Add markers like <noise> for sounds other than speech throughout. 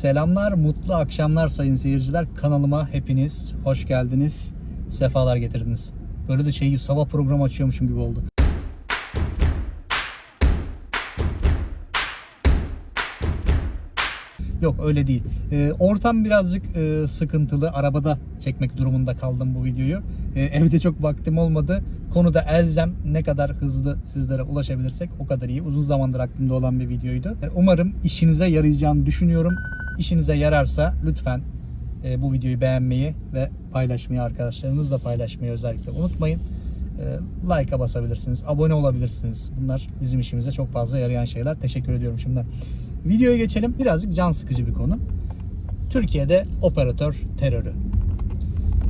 Selamlar, mutlu akşamlar sayın seyirciler. Kanalıma hepiniz hoş geldiniz. Sefalar getirdiniz. Böyle de şey sabah programı açıyormuşum gibi oldu. Yok öyle değil. Ee, ortam birazcık e, sıkıntılı. Arabada çekmek durumunda kaldım bu videoyu. Ee, <laughs> evde çok vaktim olmadı. Konuda elzem ne kadar hızlı sizlere ulaşabilirsek o kadar iyi. Uzun zamandır aklımda olan bir videoydu. Ee, umarım işinize yarayacağını düşünüyorum. İşinize yararsa lütfen e, bu videoyu beğenmeyi ve paylaşmayı arkadaşlarınızla paylaşmayı özellikle unutmayın. Ee, like'a basabilirsiniz, abone olabilirsiniz. Bunlar bizim işimize çok fazla yarayan şeyler. Teşekkür ediyorum şimdiden. Videoya geçelim. Birazcık can sıkıcı bir konu. Türkiye'de operatör terörü.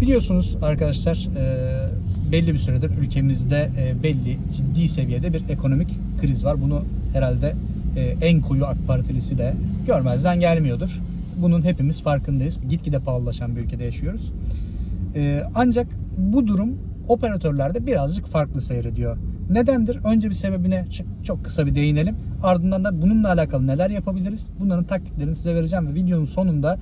Biliyorsunuz arkadaşlar e, belli bir süredir ülkemizde e, belli ciddi seviyede bir ekonomik kriz var. Bunu herhalde e, en koyu AK Partilisi de görmezden gelmiyordur. Bunun hepimiz farkındayız. Gitgide pahalılaşan bir ülkede yaşıyoruz. E, ancak bu durum operatörlerde birazcık farklı seyrediyor. Nedendir? Önce bir sebebine çok kısa bir değinelim. Ardından da bununla alakalı neler yapabiliriz? Bunların taktiklerini size vereceğim ve videonun sonunda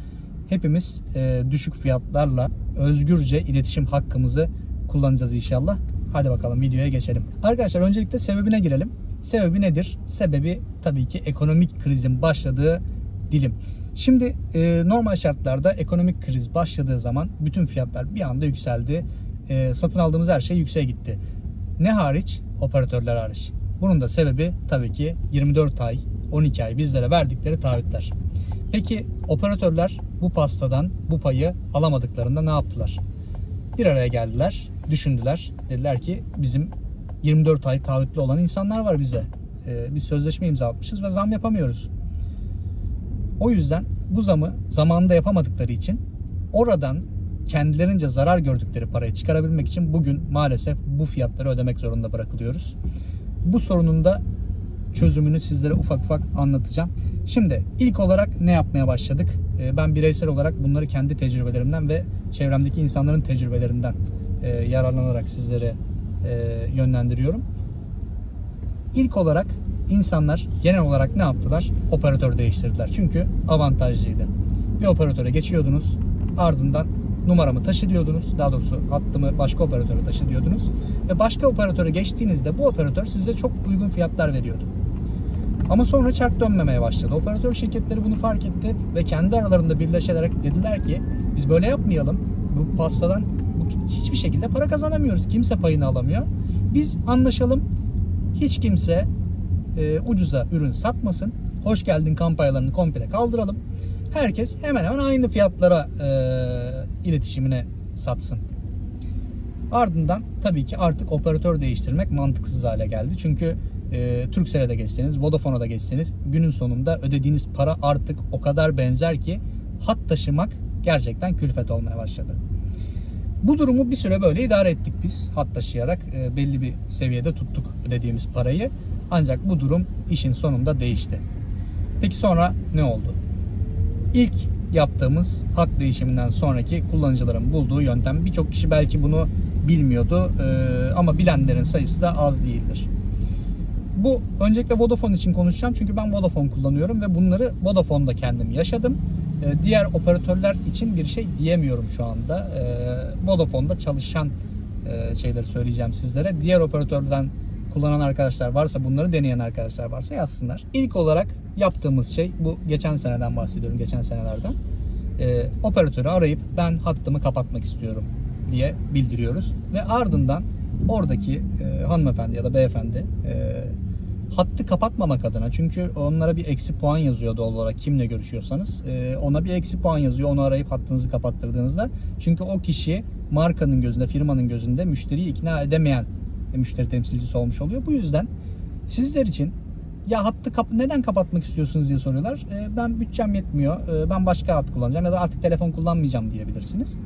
hepimiz e, düşük fiyatlarla özgürce iletişim hakkımızı kullanacağız inşallah. Hadi bakalım videoya geçelim. Arkadaşlar öncelikle sebebine girelim. Sebebi nedir? Sebebi tabii ki ekonomik krizin başladığı dilim. Şimdi e, normal şartlarda ekonomik kriz başladığı zaman bütün fiyatlar bir anda yükseldi. E, satın aldığımız her şey yükseğe gitti. Ne hariç? Operatörler hariç. Bunun da sebebi tabii ki 24 ay, 12 ay bizlere verdikleri taahhütler. Peki operatörler bu pastadan bu payı alamadıklarında ne yaptılar? Bir araya geldiler, düşündüler. Dediler ki bizim 24 ay taahhütlü olan insanlar var bize. Ee, biz sözleşme imzalatmışız ve zam yapamıyoruz. O yüzden bu zamı zamanında yapamadıkları için oradan kendilerince zarar gördükleri parayı çıkarabilmek için bugün maalesef bu fiyatları ödemek zorunda bırakılıyoruz. Bu sorunun da çözümünü sizlere ufak ufak anlatacağım. Şimdi ilk olarak ne yapmaya başladık? Ee, Ben bireysel olarak bunları kendi tecrübelerimden ve çevremdeki insanların tecrübelerinden e, yararlanarak sizlere e, yönlendiriyorum. İlk olarak insanlar genel olarak ne yaptılar? Operatör değiştirdiler. Çünkü avantajlıydı. Bir operatöre geçiyordunuz. Ardından numaramı taşı diyordunuz. Daha doğrusu hattımı başka operatöre taşı diyordunuz. Ve başka operatöre geçtiğinizde bu operatör size çok uygun fiyatlar veriyordu. Ama sonra çark dönmemeye başladı. Operatör şirketleri bunu fark etti ve kendi aralarında birleşerek dediler ki biz böyle yapmayalım. Bu pastadan hiçbir şekilde para kazanamıyoruz. Kimse payını alamıyor. Biz anlaşalım. Hiç kimse e, ucuza ürün satmasın. Hoş geldin kampanyalarını komple kaldıralım. Herkes hemen hemen aynı fiyatlara e, iletişimine satsın. Ardından tabii ki artık operatör değiştirmek mantıksız hale geldi. Çünkü e, Turkcell'e de geçseniz, Vodafone'a da geçseniz günün sonunda ödediğiniz para artık o kadar benzer ki hat taşımak gerçekten külfet olmaya başladı. Bu durumu bir süre böyle idare ettik biz. Hat taşıyarak e, belli bir seviyede tuttuk ödediğimiz parayı. Ancak bu durum işin sonunda değişti. Peki sonra ne oldu? İlk yaptığımız hat değişiminden sonraki kullanıcıların bulduğu yöntem birçok kişi belki bunu bilmiyordu e, ama bilenlerin sayısı da az değildir. Bu öncelikle Vodafone için konuşacağım çünkü ben Vodafone kullanıyorum ve bunları Vodafone'da kendim yaşadım. E, diğer operatörler için bir şey diyemiyorum şu anda. E, Vodafone'da çalışan şeyleri söyleyeceğim sizlere. Diğer operatörden kullanan arkadaşlar varsa bunları deneyen arkadaşlar varsa yazsınlar. İlk olarak yaptığımız şey bu geçen seneden bahsediyorum geçen senelerden. E, operatörü arayıp ben hattımı kapatmak istiyorum diye bildiriyoruz ve ardından oradaki e, hanımefendi ya da beyefendi e, hattı kapatmamak adına çünkü onlara bir eksi puan yazıyor doğal olarak kimle görüşüyorsanız e, ona bir eksi puan yazıyor onu arayıp hattınızı kapattırdığınızda çünkü o kişi markanın gözünde firmanın gözünde müşteriyi ikna edemeyen müşteri temsilcisi olmuş oluyor bu yüzden sizler için ya hattı kap neden kapatmak istiyorsunuz diye soruyorlar. E, ben bütçem yetmiyor. E, ben başka hat kullanacağım ya da artık telefon kullanmayacağım diyebilirsiniz.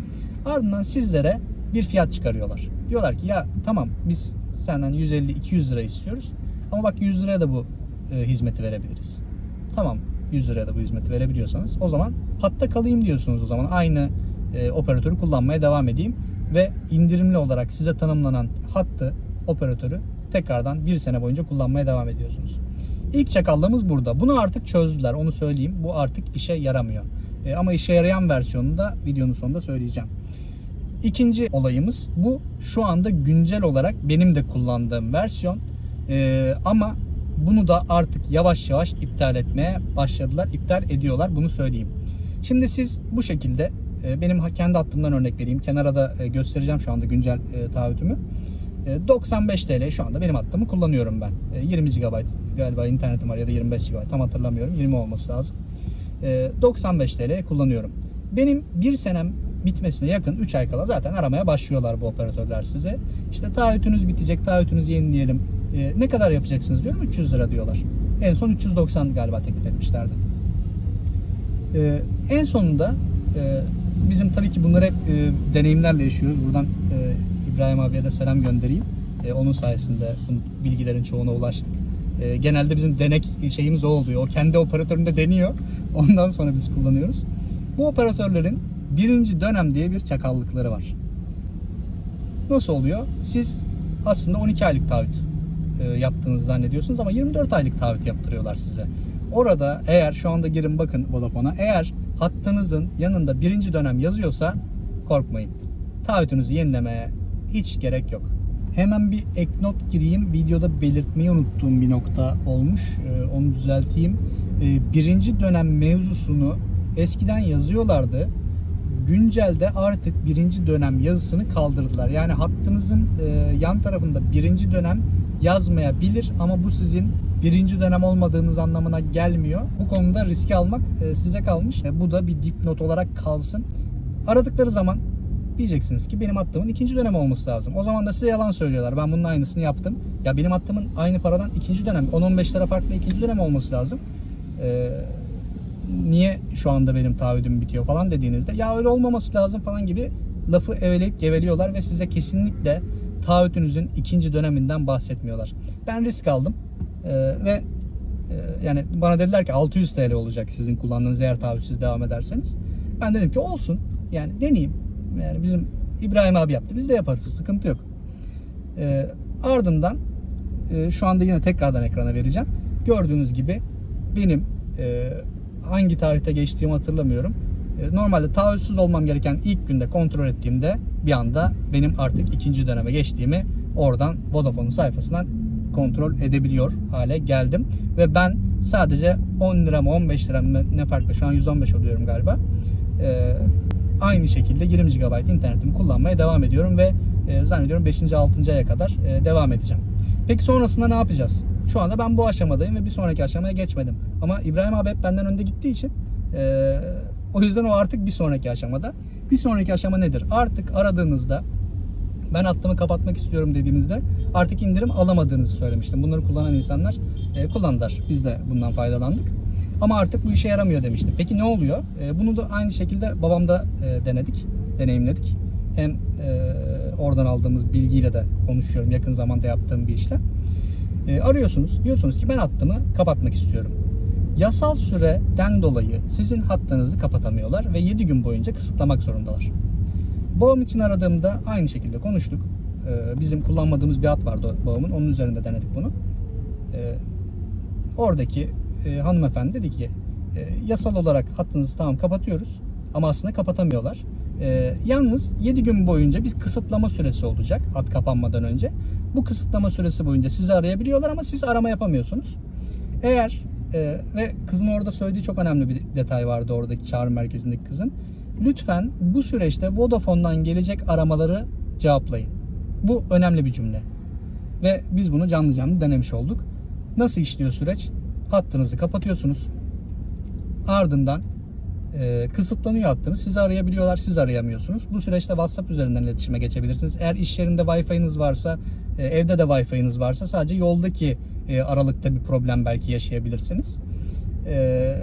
Ardından sizlere bir fiyat çıkarıyorlar. Diyorlar ki ya tamam biz senden 150-200 lira istiyoruz. Ama bak 100 liraya da bu e, hizmeti verebiliriz. Tamam 100 liraya da bu hizmeti verebiliyorsanız o zaman hatta kalayım diyorsunuz o zaman. Aynı e, operatörü kullanmaya devam edeyim. Ve indirimli olarak size tanımlanan hattı, operatörü tekrardan bir sene boyunca kullanmaya devam ediyorsunuz. İlk çakallığımız burada. Bunu artık çözdüler onu söyleyeyim. Bu artık işe yaramıyor. E, ama işe yarayan versiyonunu da videonun sonunda söyleyeceğim. İkinci olayımız bu şu anda güncel olarak benim de kullandığım versiyon. E, ama bunu da artık yavaş yavaş iptal etmeye başladılar. İptal ediyorlar bunu söyleyeyim. Şimdi siz bu şekilde e, benim kendi hattımdan örnek vereyim. Kenara da e, göstereceğim şu anda güncel e, taahhütümü. E, 95 TL şu anda benim hattımı kullanıyorum ben. E, 20 GB galiba internetim var ya da 25 GB tam hatırlamıyorum. 20 olması lazım. E, 95 TL kullanıyorum. Benim bir senem bitmesine yakın 3 ay kala zaten aramaya başlıyorlar bu operatörler size. İşte taahhütünüz bitecek, taahhütünüzü yenileyelim. E, ne kadar yapacaksınız diyorum. 300 lira diyorlar. En son 390 galiba teklif etmişlerdi. En sonunda e, bizim tabii ki bunları hep e, deneyimlerle yaşıyoruz. Buradan e, İbrahim abiye de selam göndereyim. E, onun sayesinde bu bilgilerin çoğuna ulaştık. E, genelde bizim denek şeyimiz o oluyor. O kendi operatöründe deniyor. <laughs> Ondan sonra biz kullanıyoruz. Bu operatörlerin birinci dönem diye bir çakallıkları var. Nasıl oluyor? Siz aslında 12 aylık taahhüt e, yaptığınızı zannediyorsunuz ama 24 aylık taahhüt yaptırıyorlar size. Orada eğer şu anda girin bakın Vodafone'a eğer hattınızın yanında birinci dönem yazıyorsa korkmayın. Taahhütünüzü yenilemeye hiç gerek yok. Hemen bir ek not gireyim. Videoda belirtmeyi unuttuğum bir nokta olmuş. Ee, onu düzelteyim. Ee, birinci dönem mevzusunu eskiden yazıyorlardı. Güncelde artık birinci dönem yazısını kaldırdılar. Yani hattınızın e, yan tarafında birinci dönem yazmayabilir ama bu sizin birinci dönem olmadığınız anlamına gelmiyor. Bu konuda riski almak e, size kalmış. E, bu da bir dipnot olarak kalsın. Aradıkları zaman diyeceksiniz ki benim hattımın ikinci dönem olması lazım. O zaman da size yalan söylüyorlar. Ben bunun aynısını yaptım. Ya benim hattımın aynı paradan ikinci dönem 10-15 lira farklı ikinci dönem olması lazım. Ee, niye şu anda benim taahhüdüm bitiyor falan dediğinizde ya öyle olmaması lazım falan gibi lafı eveleyip geveliyorlar ve size kesinlikle taahhütünüzün ikinci döneminden bahsetmiyorlar. Ben risk aldım Ee, ve e, yani bana dediler ki 600 TL olacak sizin kullandığınız eğer taahhütsüz devam ederseniz. Ben dedim ki olsun yani deneyeyim. Yani bizim İbrahim abi yaptı biz de yaparız sıkıntı yok. Ee, ardından e, şu anda yine tekrardan ekrana vereceğim. Gördüğünüz gibi benim e, hangi tarihte geçtiğimi hatırlamıyorum. E, normalde taahhütsüz olmam gereken ilk günde kontrol ettiğimde bir anda benim artık ikinci döneme geçtiğimi oradan Vodafone'un sayfasından kontrol edebiliyor hale geldim. Ve ben sadece 10 lira mı 15 lira mı ne farklı şu an 115 oluyorum galiba. E, aynı şekilde 20 GB internetimi kullanmaya devam ediyorum ve e, zannediyorum 5. 6. aya kadar e, devam edeceğim. Peki sonrasında ne yapacağız? Şu anda ben bu aşamadayım ve bir sonraki aşamaya geçmedim. Ama İbrahim abi hep benden önde gittiği için e, o yüzden o artık bir sonraki aşamada. Bir sonraki aşama nedir? Artık aradığınızda ben hattımı kapatmak istiyorum dediğinizde artık indirim alamadığınızı söylemiştim. Bunları kullanan insanlar e, kullandılar. Biz de bundan faydalandık. Ama artık bu işe yaramıyor demiştim. Peki ne oluyor? E, bunu da aynı şekilde babamda e, denedik, deneyimledik. Hem e, oradan aldığımız bilgiyle de konuşuyorum yakın zamanda yaptığım bir işlem. E, arıyorsunuz, diyorsunuz ki ben hattımı kapatmak istiyorum. Yasal süreden dolayı sizin hattınızı kapatamıyorlar ve 7 gün boyunca kısıtlamak zorundalar. Babam için aradığımda aynı şekilde konuştuk. Ee, bizim kullanmadığımız bir hat vardı babamın. Onun üzerinde denedik bunu. Ee, oradaki e, hanımefendi dedi ki e, yasal olarak hattınızı tamam kapatıyoruz ama aslında kapatamıyorlar. Ee, yalnız 7 gün boyunca bir kısıtlama süresi olacak hat kapanmadan önce. Bu kısıtlama süresi boyunca sizi arayabiliyorlar ama siz arama yapamıyorsunuz. Eğer e, ve kızın orada söylediği çok önemli bir detay vardı oradaki çağrı merkezindeki kızın. Lütfen bu süreçte Vodafone'dan gelecek aramaları cevaplayın. Bu önemli bir cümle. Ve biz bunu canlı canlı denemiş olduk. Nasıl işliyor süreç? Hattınızı kapatıyorsunuz. Ardından e, kısıtlanıyor hattınız. Sizi arayabiliyorlar, siz arayamıyorsunuz. Bu süreçte WhatsApp üzerinden iletişime geçebilirsiniz. Eğer iş yerinde Wi-Fi'niz varsa, e, evde de Wi-Fi'niz varsa sadece yoldaki e, aralıkta bir problem belki yaşayabilirsiniz. E,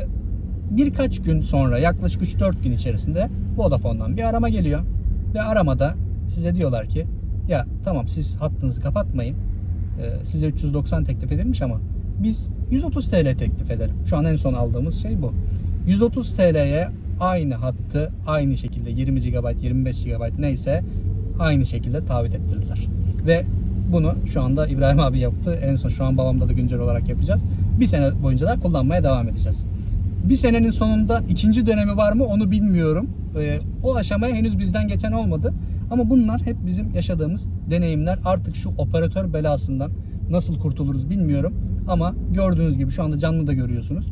birkaç gün sonra yaklaşık 3-4 gün içerisinde Vodafone'dan bir arama geliyor. Ve aramada size diyorlar ki ya tamam siz hattınızı kapatmayın. E, size 390 teklif edilmiş ama biz 130 TL teklif edelim. Şu an en son aldığımız şey bu. 130 TL'ye aynı hattı aynı şekilde 20 GB, 25 GB neyse aynı şekilde taahhüt ettirdiler. Ve Bunu şu anda İbrahim abi yaptı. En son şu an babamda da güncel olarak yapacağız. Bir sene boyunca da kullanmaya devam edeceğiz. Bir senenin sonunda ikinci dönemi var mı onu bilmiyorum. Ee, o aşamaya henüz bizden geçen olmadı. Ama bunlar hep bizim yaşadığımız deneyimler. Artık şu operatör belasından nasıl kurtuluruz bilmiyorum. Ama gördüğünüz gibi şu anda canlı da görüyorsunuz.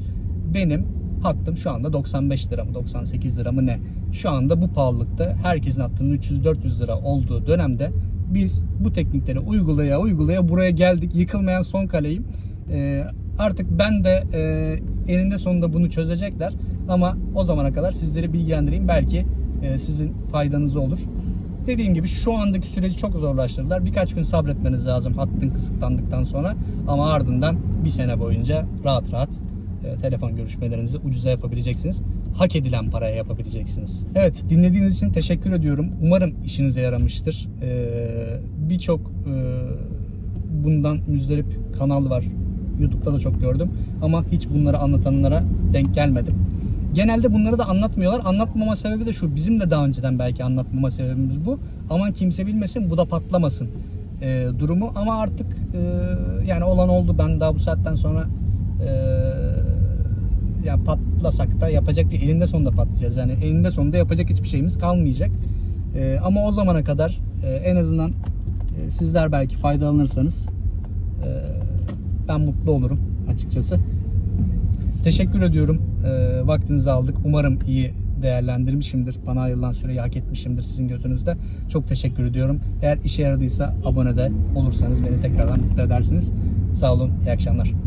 Benim hattım şu anda 95 lira mı 98 lira mı ne? Şu anda bu pahalılıkta herkesin hattının 300-400 lira olduğu dönemde biz bu teknikleri uygulaya uygulaya buraya geldik. Yıkılmayan son kaleyim. Ee, artık ben de e, eninde sonunda bunu çözecekler. Ama o zamana kadar sizleri bilgilendireyim. Belki e, sizin faydanıza olur. Dediğim gibi şu andaki süreci çok zorlaştırdılar. Birkaç gün sabretmeniz lazım hattın kısıtlandıktan sonra. Ama ardından bir sene boyunca rahat rahat e, telefon görüşmelerinizi ucuza yapabileceksiniz. Hak edilen paraya yapabileceksiniz. Evet dinlediğiniz için teşekkür ediyorum. Umarım işinize yaramıştır. E, Birçok e, bundan müzdarip kanal var. YouTube'da da çok gördüm. Ama hiç bunları anlatanlara denk gelmedim. Genelde bunları da anlatmıyorlar. Anlatmama sebebi de şu. Bizim de daha önceden belki anlatmama sebebimiz bu. Aman kimse bilmesin bu da patlamasın e, durumu. Ama artık e, yani olan oldu. Ben daha bu saatten sonra e, yani patlasak da yapacak bir elinde sonunda patlayacağız. Yani elinde sonunda yapacak hiçbir şeyimiz kalmayacak. E, ama o zamana kadar e, en azından e, sizler belki faydalanırsanız e, ben mutlu olurum açıkçası. Teşekkür ediyorum. E, vaktinizi aldık. Umarım iyi değerlendirmişimdir. Bana ayrılan süreyi hak etmişimdir sizin gözünüzde. Çok teşekkür ediyorum. Eğer işe yaradıysa abone de olursanız beni tekrardan mutlu edersiniz. Sağ olun. İyi akşamlar.